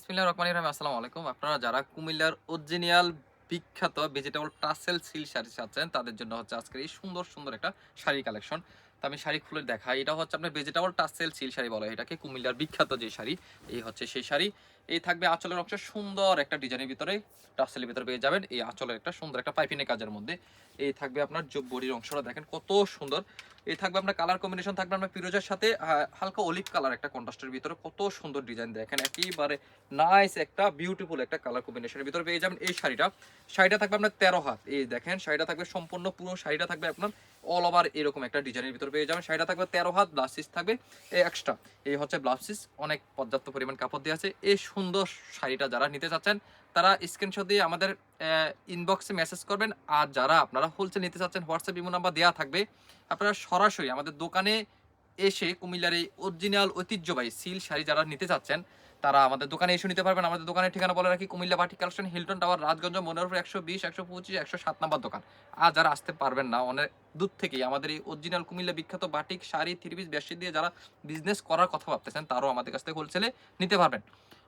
বিসমিল্লাহির রহমানির রহিম। আসসালামু আলাইকুম। আপনারা যারা কুমিল্লার অরিজিনাল বিখ্যাত ভেজিটেবল টাসেল সিল শাড়ি চাচ্ছেন তাদের জন্য হচ্ছে আজকের এই সুন্দর সুন্দর একটা শাড়ি কালেকশন তো আমি শাড়ি খুলে দেখাই এটা হচ্ছে আপনার ভেজিটেবল টাসেল সিল শাড়ি বলা। হয় এটাকে কুমিল্লার বিখ্যাত যে শাড়ি, এই হচ্ছে সেই শাড়ি। এই থাকবে আঁচলের অংশ। সুন্দর একটা ডিজাইনের ভিতরে টাসেলের ভিতরে পেয়ে যাবেন। এই আঁচলের একটা সুন্দর একটা পাইপিনের কাজের মধ্যে। এই থাকবে আপনার যে বডির অংশটা। দেখেন কত সুন্দর। এই থাকবে আপনার কালার কম্বিনেশন থাকবে আপনার পিরোজের সাথে। হালকা অলিভ কালার একটা কন্ট্রাস্টের ভিতরে। কত সুন্দর ডিজাইন। দেখেন একেবারে নাইস একটা বিউটিফুল একটা কালার কম্বিনেশনের ভিতরে পেয়ে যাবেন এই শাড়িটা। শাড়িটা থাকবে আপনার তেরো হাত। এই দেখেন, শাড়িটা থাকবে সম্পূর্ণ পুরো শাড়িটা থাকবে আপনার অল ওভার এরকম একটা ডিজাইনের ভিতরে পেয়ে যাবেন। শাড়িটা থাকবে তেরো হাত ব্লাউজ পিস থাকবে এক্সট্রা এই হচ্ছে ব্লাউজ পিস অনেক পর্যাপ্ত পরিমাণ কাপড় দিয়ে আছে। এই সুন্দর শাড়িটা যারা নিতে চাচ্ছেন, তারা স্ক্রিনশট দিয়ে আমাদের ইনবক্সে মেসেজ করবেন। আর যারা আপনারা হোলসেল নিতে চাচ্ছেন হোয়াটসঅ্যাপ ইমো নাম্বার দেওয়া থাকবে, আপনারা সরাসরি আমাদের দোকানে এসে কুমিল্লার এই অরিজিনাল ঐতিহ্যবাহী সিল শাড়ি যারা নিতে চাচ্ছেন, তারা আমাদের দোকানে এসে নিতে পারবেন। আমাদের দোকানের ঠিকানা বলে রাখি, কুমিল্লা বাটি collection, Hilton tower, Rajganj Monorpur একশো বিশ, একশো পঁচিশ, একশো সাত নাম্বার দোকান। আর যারা আসতে পারবেন না, অনেক দূর থেকেই আমাদের এই অরিজিনাল কুমিল্লা বিখ্যাত বাটিক শাড়ি থ্রি পিস বেশি দিয়ে যারা বিজনেস করার কথা ভাবতেছেন, তারাও আমাদের কাছ থেকে হোলসেলে নিতে পারবেন।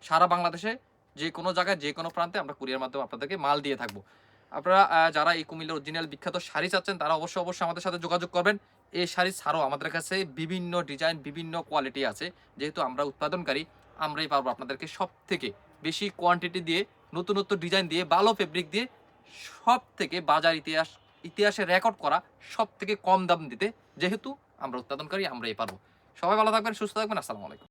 সারা বাংলাদেশে যে কোনো জায়গায়, যে কোনো প্রান্তে আমরা কুরিয়ার মাধ্যমে আপনাদেরকে মাল দিয়ে থাকব। আপনারা যারা এই কুমিল্লার অরিজিনাল বিখ্যাত শাড়ি চাচ্ছেন, তারা অবশ্যই অবশ্যই আমাদের সাথে যোগাযোগ করবেন। এই শাড়ি ছাড়াও আমাদের কাছে বিভিন্ন ডিজাইন বিভিন্ন কোয়ালিটি আছে। যেহেতু আমরা উৎপাদনকারী, আমরাই পারব আপনাদেরকে সব থেকে বেশি কোয়ান্টিটি দিয়ে, নতুন নতুন ডিজাইন দিয়ে, ভালো ফেব্রিক দিয়ে সব থেকে বাজার ইতিহাস, ইতিহাসে রেকর্ড করা সব থেকে কম দাম দিতে যেহেতু আমরা উৎপাদনকারী, আমরাই পারব। সবাই ভালো থাকবেন, সুস্থ থাকবেন, আসসালামু আলাইকুম।